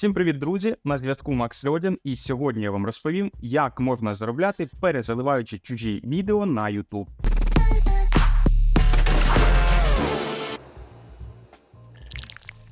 Всім привіт, друзі! На зв'язку Макс Льодін, і сьогодні я вам розповім, як можна заробляти, перезаливаючи чужі відео на YouTube.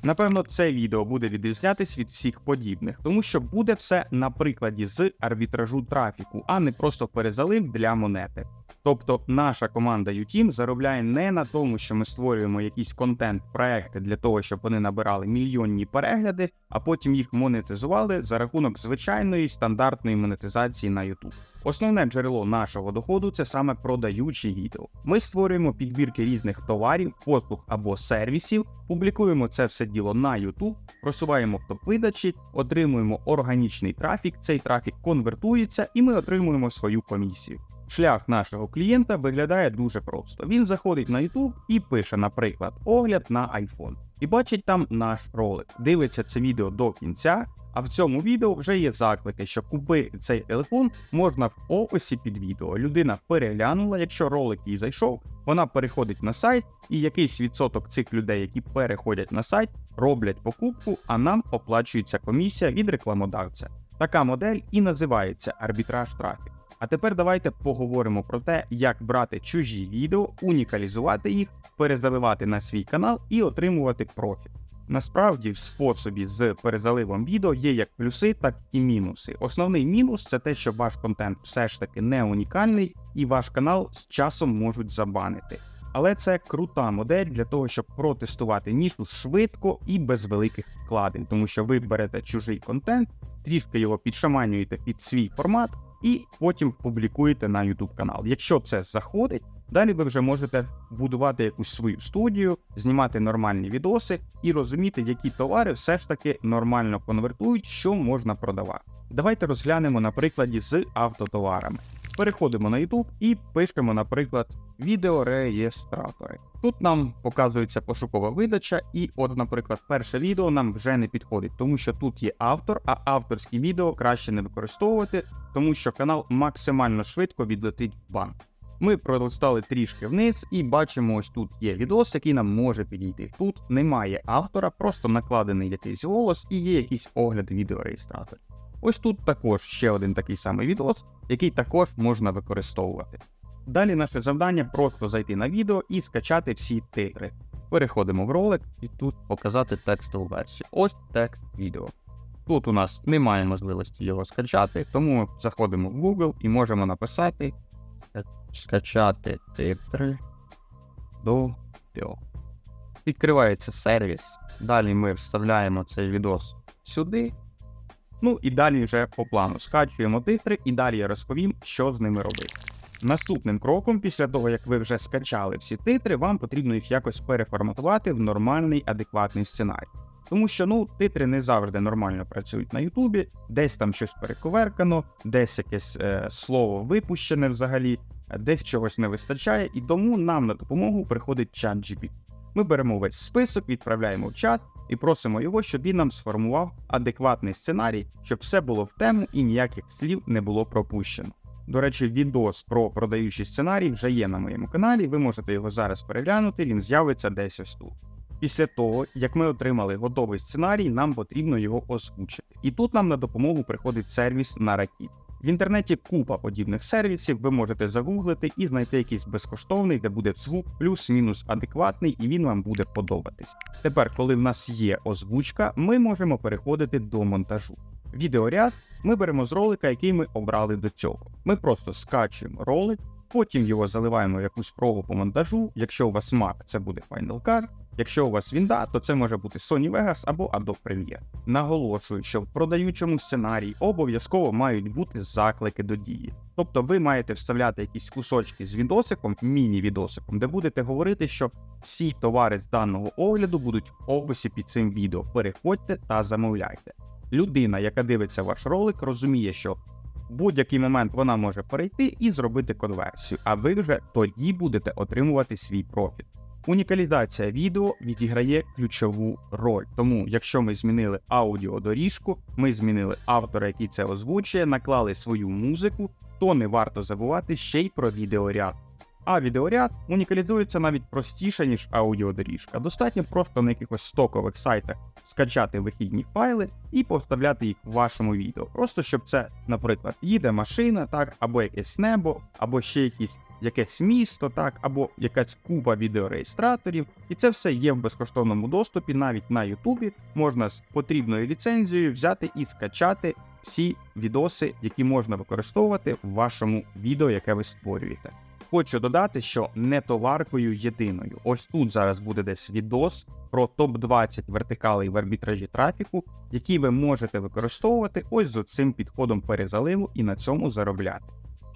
Напевно, це відео буде відрізнятись від всіх подібних, тому що буде все на прикладі з арбітражу трафіку, а не просто перезалив для монети. Тобто наша команда UTeam заробляє не на тому, що ми створюємо якісь контент-проекти для того, щоб вони набирали мільйонні перегляди, а потім їх монетизували за рахунок звичайної стандартної монетизації на YouTube. Основне джерело нашого доходу це саме продаючі відео. Ми створюємо підбірки різних товарів, послуг або сервісів, публікуємо це все діло на YouTube, просуваємо в топ-видачі, отримуємо органічний трафік. Цей трафік конвертується, і ми отримуємо свою комісію. Шлях нашого клієнта виглядає дуже просто. Він заходить на YouTube і пише, наприклад, огляд на iPhone. І бачить там наш ролик. Дивиться це відео до кінця. А в цьому відео вже є заклики, що купити цей телефон можна в описі під відео. Людина переглянула, якщо ролик їй зайшов, вона переходить на сайт, і якийсь відсоток цих людей, які переходять на сайт, роблять покупку, а нам оплачується комісія від рекламодавця. Така модель і називається арбітраж трафік. А тепер давайте поговоримо про те, як брати чужі відео, унікалізувати їх, перезаливати на свій канал і отримувати профіт. Насправді, в способі з перезаливом відео є як плюси, так і мінуси. Основний мінус це те, що ваш контент все ж таки не унікальний, і ваш канал з часом можуть забанити. Але це крута модель для того, щоб протестувати нішу швидко і без великих вкладень, тому що ви берете чужий контент, трішки його підшаманюєте під свій формат і потім публікуєте на YouTube канал. Якщо це заходить, далі ви вже можете будувати якусь свою студію, знімати нормальні відоси і розуміти, які товари все ж таки нормально конвертують, що можна продавати. Давайте розглянемо на прикладі з автотоварами. Переходимо на YouTube і пишемо, наприклад, відеореєстратори. Тут нам показується пошукова видача, і, от, наприклад, перше відео нам вже не підходить, тому що тут є автор, а авторські відео краще не використовувати, тому що канал максимально швидко відлетить в банк. Ми пролистали трішки вниз і бачимо, ось тут є відос, який нам може підійти. Тут немає автора, просто накладений якийсь голос і є якийсь огляд відеореєстраторів. Ось тут також ще один такий самий відос, який також можна використовувати. Далі наше завдання просто зайти на відео і скачати всі титри. Переходимо в ролик і тут показати текстову версію. Ось текст відео. Тут у нас немає можливості його скачати, тому ми заходимо в Google і можемо написати скачати титри до відео. Відкривається сервіс. Далі ми вставляємо цей відос сюди. Ну і далі вже по плану скачуємо титри, і далі я розповім, що з ними робити. Наступним кроком, після того як ви вже скачали всі титри, вам потрібно їх якось переформатувати в нормальний адекватний сценарій. Тому що ну титри не завжди нормально працюють на Ютубі, десь там щось перековеркано, десь якесь е, слово випущене взагалі, десь чогось не вистачає, і тому нам на допомогу приходить чат GPT. Ми беремо весь список, відправляємо в чат і просимо його, щоб він нам сформував адекватний сценарій, щоб все було в тему і ніяких слів не було пропущено. До речі, відос про продаючий сценарій вже є на моєму каналі. Ви можете його зараз переглянути, він з'явиться десь ось тут. Після того, як ми отримали готовий сценарій, нам потрібно його озвучити. І тут нам на допомогу приходить сервіс Narakit. В інтернеті купа подібних сервісів, ви можете загуглити і знайти якийсь безкоштовний, де буде звук плюс-мінус адекватний, і він вам буде подобатись. Тепер, коли в нас є озвучка, ми можемо переходити до монтажу. Відеоряд ми беремо з ролика, який ми обрали до цього. Ми просто скачуємо ролик, потім його заливаємо в якусь прогу по монтажу. Якщо у вас Mac, це буде Final Cut. Якщо у вас Вінда, то це може бути Sony Vegas або Adobe Premiere. Наголошую, що в продаючому сценарії обов'язково мають бути заклики до дії. Тобто ви маєте вставляти якісь кусочки з відосиком, міні-відосиком, де будете говорити, що всі товари з даного огляду будуть в описі під цим відео. Переходьте та замовляйте. Людина, яка дивиться ваш ролик, розуміє, що в будь-який момент вона може перейти і зробити конверсію, а ви вже тоді будете отримувати свій профіт. Унікалізація відео відіграє ключову роль. Тому, якщо ми змінили аудіодоріжку, ми змінили автора, який це озвучує, наклали свою музику, то не варто забувати ще й про відеоряд. А відеоряд унікалізується навіть простіше, ніж аудіодоріжка. Достатньо просто на якихось стокових сайтах скачати вихідні файли і поставляти їх в вашому відео. Просто щоб це, наприклад, їде машина, так, або якесь небо, або ще якісь. Якесь місто, так, або якась купа відеореєстраторів, і це все є в безкоштовному доступі. Навіть на Ютубі можна з потрібною ліцензією взяти і скачати всі відоси, які можна використовувати в вашому відео, яке ви створюєте. Хочу додати, що не товаркою єдиною. Ось тут зараз буде десь відос про топ-20 вертикалей в арбітражі трафіку, які ви можете використовувати ось з цим підходом перезаливу і на цьому заробляти.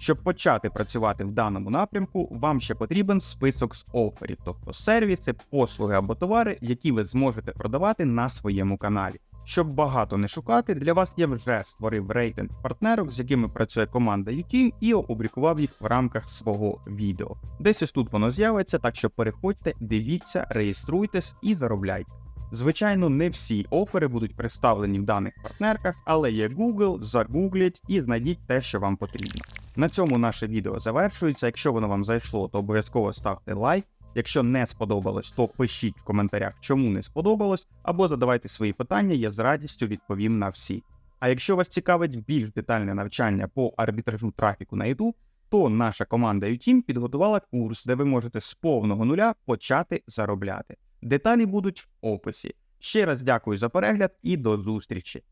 Щоб почати працювати в даному напрямку, вам ще потрібен список з оферів, тобто сервіси, послуги або товари, які ви зможете продавати на своєму каналі. Щоб багато не шукати, для вас я вже створив рейтинг партнерок, з якими працює команда UTeam, і опублікував їх в рамках свого відео. Десь ось тут воно з'явиться, так що переходьте, дивіться, реєструйтесь і заробляйте. Звичайно, не всі офери будуть представлені в даних партнерках, але є Google, загугліть і знайдіть те, що вам потрібно. На цьому наше відео завершується. Якщо воно вам зайшло, то обов'язково ставте лайк. Якщо не сподобалось, то пишіть в коментарях, чому не сподобалось, або задавайте свої питання, я з радістю відповім на всі. А якщо вас цікавить більш детальне навчання по арбітражу трафіку на YouTube, то наша команда UTeam підготувала курс, де ви можете з повного нуля почати заробляти. Деталі будуть в описі. Ще раз дякую за перегляд і до зустрічі!